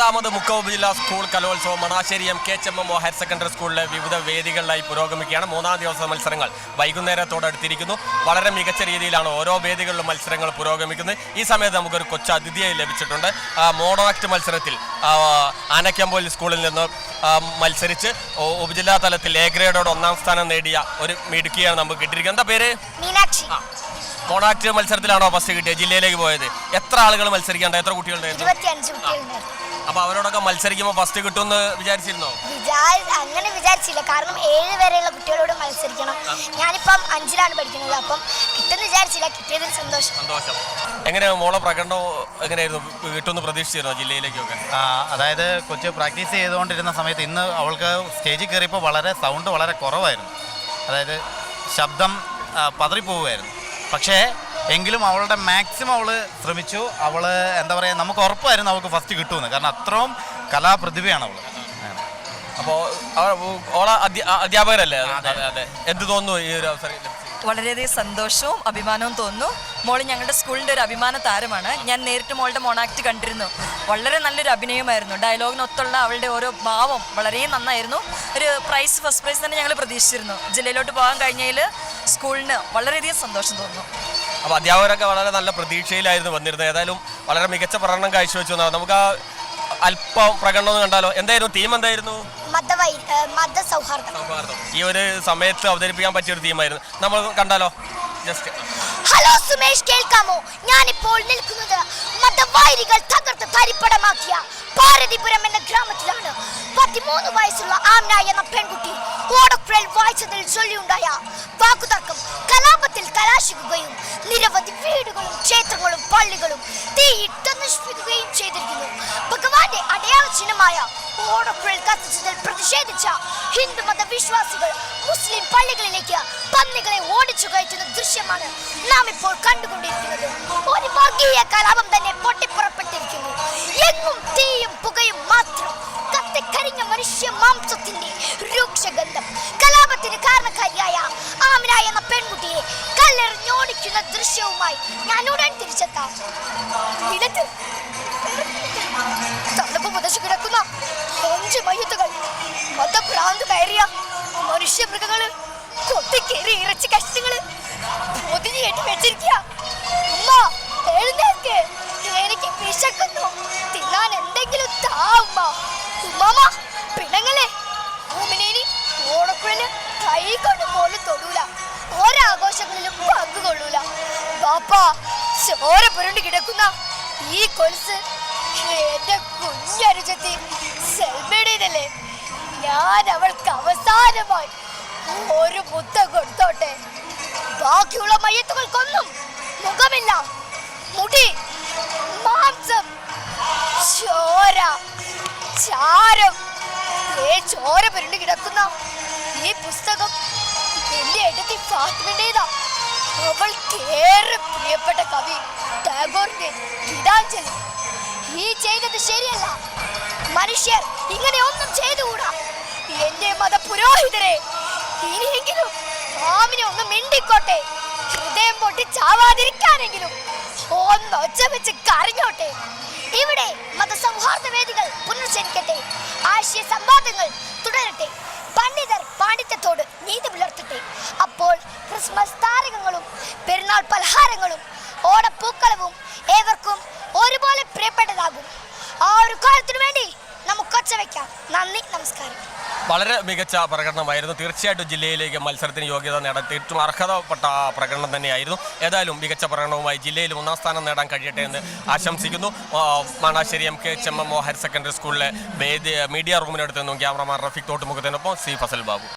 മുപ്പതാമത് മുക്ക ജില്ലാ സ്കൂൾ കലോത്സവം Manassery M K H M M O higher secondary സ്കൂളിലെ വിവിധ വേദികളിലായി പുരോഗമിക്കുകയാണ്. മൂന്നാം ദിവസ മത്സരങ്ങൾ വൈകുന്നേരത്തോടടുത്തിരിക്കുന്നു വളരെ മികച്ച രീതിയിലാണ് ഓരോ വേദികളിലും മത്സരങ്ങൾ പുരോഗമിക്കുന്നത്. ഈ സമയത്ത് നമുക്കൊരു കൊച്ചു അതിഥിയായി ലഭിച്ചിട്ടുണ്ട്. ആക്ട് മത്സരത്തിൽ ആനക്കമ്പോയിൽ സ്കൂളിൽ നിന്ന് മത്സരിച്ച് ഉപജില്ലാ തലത്തിൽ എ ഗ്രേഡോട് ഒന്നാം സ്ഥാനം നേടിയ ഒരു മിടുക്കിയാണ് നമുക്ക് കിട്ടിയിരിക്കുന്നത്. എന്താ പേര്? മീനാക്ഷി. മത്സരത്തിലാണോ ഫസ്റ്റ് കിട്ടിയത്? ജില്ലയിലേക്ക് പോയത്? എത്ര ആളുകൾ മത്സരിക്കേണ്ട എത്ര കുട്ടികളുണ്ടായിരുന്നു. അപ്പൊ അവരോടൊക്കെ മത്സരിക്കുമ്പോ ഫസ്റ്റ് കിട്ടുമെന്ന് വിചാരിച്ചിരുന്നോ? വിചാരി അങ്ങനെ വിചാരിച്ചില്ല. കാരണം ഏഴ് വരെയുള്ള കുട്ടികളോട് മത്സരിക്കണം. ഞാനിപ്പം അഞ്ചിലാണ് പഠിക്കുന്നത്. അപ്പം കിട്ടുമെന്ന് വിചാരിച്ചില്ല. കിട്ടിയതിൽ സന്തോഷം. സന്തോഷം. എങ്ങനെ മോളെ പ്രകടനം എങ്ങനെയായിരുന്നു? കിട്ടുമെന്ന് പ്രതീക്ഷിച്ചിരുന്നോ ജില്ലയിലേക്കൊക്കെ? ആ, അതായത് കൊച്ചു പ്രാക്ടീസ് ചെയ്തുകൊണ്ടിരുന്ന സമയത്ത് ഇന്ന് അവൾക്ക് സ്റ്റേജിൽ കയറിയപ്പോൾ വളരെ സൗണ്ട് വളരെ കുറവായിരുന്നു. അതായത് ശബ്ദം ആ, പതറിപ്പോവുമായിരുന്നു. പക്ഷേ എങ്കിലും അവളുടെ മാക്സിമം അവൾ ശ്രമിച്ചു. അവൾ എന്താ പറയുക നമുക്ക് ഉറപ്പായിരുന്നു അവൾക്ക് ഫസ്റ്റ് കിട്ടുമെന്ന്. കാരണം അത്രയും കലാപ്രതിഭയാണ് അവൾ അപ്പോൾ ഓളെ അധ്യാപകരല്ലേ? അതെ അതെ. എന്ത് തോന്നുന്നു ഈ ഒരു അവസരം? വളരെയധികം സന്തോഷവും അഭിമാനവും തോന്നുന്നു. മോൾ ഞങ്ങളുടെ സ്കൂളിന്റെ ഒരു അഭിമാന താരമാണ്. ഞാൻ നേരിട്ട് മോളുടെ മോണാക്ട് കണ്ടിരുന്നു. വളരെ നല്ലൊരു അഭിനയമായിരുന്നു. ഡയലോഗിനൊത്തുള്ള അവളുടെ ഓരോ ഭാവം വളരെ നന്നായിരുന്നു. ഒരു പ്രൈസ് ഫസ്റ്റ് പ്രൈസ് തന്നെ ഞങ്ങൾ പ്രതീക്ഷിച്ചിരുന്നു. ജില്ലയിലോട്ട് പോകാൻ കഴിഞ്ഞതിൽ സ്കൂളിന് വളരെയധികം സന്തോഷം തോന്നുന്നു. അപ്പോൾ അധ്യാപകരൊക്കെ വളരെ നല്ല പ്രതീക്ഷയിലായിരുന്നു വന്നിരുന്നത്. ഏതായാലും വളരെ മികച്ച പ്രകടനം കാഴ്ചവെച്ചു നമുക്ക് ആ അല്പം പ്രകടനം കണ്ടാലോ? എന്തായിരുന്നു? തീം എന്തായിരുന്നു? ഈ ഒരു സമയത്ത് അവതരിപ്പിക്കാൻ പറ്റിയ ഒരു തീമായിരുന്നു നമ്മൾ കണ്ടാലോ? ജസ്റ്റ് ഹലോ സുമേഷ് കേൾക്കാമോ? ഞാനിപ്പോൾ നിൽക്കുന്നത് മതവൈരികൾ തകർത്ത് തരിപ്പടമാക്കിയ പാരതിപുരം എന്ന ഗ്രാമത്തിലാണ്. പതിമൂന്ന് വയസ്സുള്ള ആംന എന്ന പെൺകുട്ടി വായിച്ചതിൽ ചൊല്ലിയുണ്ടായ വാക്കുതർക്കം കലാപത്തിൽ കലാശിക്കുകയും നിരവധി വീടുകളും ക്ഷേത്രങ്ങളും പള്ളികളും തീയിട്ട് നശിപ്പിക്കുകയും ചെയ്തിരിക്കുന്നു. ഭഗവാന്റെ അടയാള ചിഹ്നമായ ഓടക്കുഴൽ കത്തിച്ചതിൽ പ്രതിഷേധിച്ച ഹിന്ദുമത വിശ്വാസികൾ മുസ്ലിം പള്ളികളിലേക്ക് പന്നികളെ ഓടിച്ചു കയറ്റുന്ന ദൃശ്യമാണ് നാം ഇപ്പോൾ കണ്ടുകൊണ്ടിരിക്കുന്നത്. ഒരു വർഗീയ കലാപം തന്നെ പൊട്ടിപ്പുറപ്പെട്ടിരിക്കുന്നു. എങ്ങും തീയും പുകയും കല്ലെറിഞ്ഞോടിക്കുന്ന ദൃശ്യവുമായി ഞാൻ ഉടൻ തിരിച്ചെത്താം. തണുപ്പ് പുതച്ചു കിടക്കുന്ന അഞ്ച് മയ്യത്തുകൾ. മതഭ്രാന്ത് കയറിയ മനുഷ്യ മൃഗങ്ങൾ കൊത്തിക്കേറി ഇറച്ചി കഷ്ണങ്ങൾ. പൊതിഞ്ഞ് കെട്ടി വെച്ചിരിക്കുക. ഒരാഘോഷങ്ങളിലും പങ്കുകൊള്ളൂല. ബാപ്പാ ചോര പുരണ്ട് കിടക്കുന്ന ഈ കൊലുസ് എന്റെ കുഞ്ഞരുചത്തി സെൽമയുടേതല്ലേ ഞാൻ അവൾക്ക് അവസാനമായി ഒരു മുത്തം കൊടുത്തോട്ടെ. ബാക്കിയുള്ള മയ്യത്തുകൾക്കൊന്നും മുഖമില്ല. മുടി മാംസം എടുത്തി ഫാത്തിമിന്റേതാ അവൾക്ക് ഏറെ പ്രിയപ്പെട്ട കവി ടാഗോറിന്റെ ഗീതാഞ്ജലി. ഈ ചെയ്തത് ശരിയല്ല. മനുഷ്യർ ഇങ്ങനെ ഒന്നും ചെയ്തുകൂടാ. എന്റെ മത പുരോഹിതരെ ഇനിയെങ്കിലും മാമിനെ ഒന്ന് മിണ്ടിക്കോട്ടെ. ഹൃദയം പൊട്ടി ചാവാതിരിക്കാനെങ്കിലും ഒന്ന് ഒച്ച വെച്ച് കരഞ്ഞോട്ടെ. ഇവിടെ മതസൗഹാർദ്ദ വേദികൾ പുനർജനിക്കട്ടെ. ആശയ സംവാദങ്ങൾ തുടരട്ടെ. ക്രിസ്മസ് താരകങ്ങളും പെരുന്നാൾ പലഹാരങ്ങളും ഓണപ്പൂക്കളവും ഏവർക്കും ഒരുപോലെ പ്രിയപ്പെട്ടതാകും. ആ ഒരു കാലത്തിനു വേണ്ടി നമുക്ക് ഒച്ച വെക്കാം. നന്ദി നമസ്കാരം. വളരെ മികച്ച പ്രകടനമായിരുന്നു. തീർച്ചയായിട്ടും ജില്ലയിലേക്ക് മത്സരത്തിന് യോഗ്യത നേടാൻ തീർച്ചയായും അർഹതപ്പെട്ട പ്രകടനം തന്നെയായിരുന്നു. ഏതായാലും മികച്ച പ്രകടനവുമായി ജില്ലയിൽ ഒന്നാം സ്ഥാനം നേടാൻ കഴിയട്ടെ എന്ന് ആശംസിക്കുന്നു. Manassery M K H M M O higher secondary സ്കൂളിലെ മീഡിയ റൂമിനടുത്ത് നിന്നും ക്യാമറമാൻ റഫീഖ് തോട്ടുമുഖത്തിനൊപ്പം സി ഫസൽ ബാബു.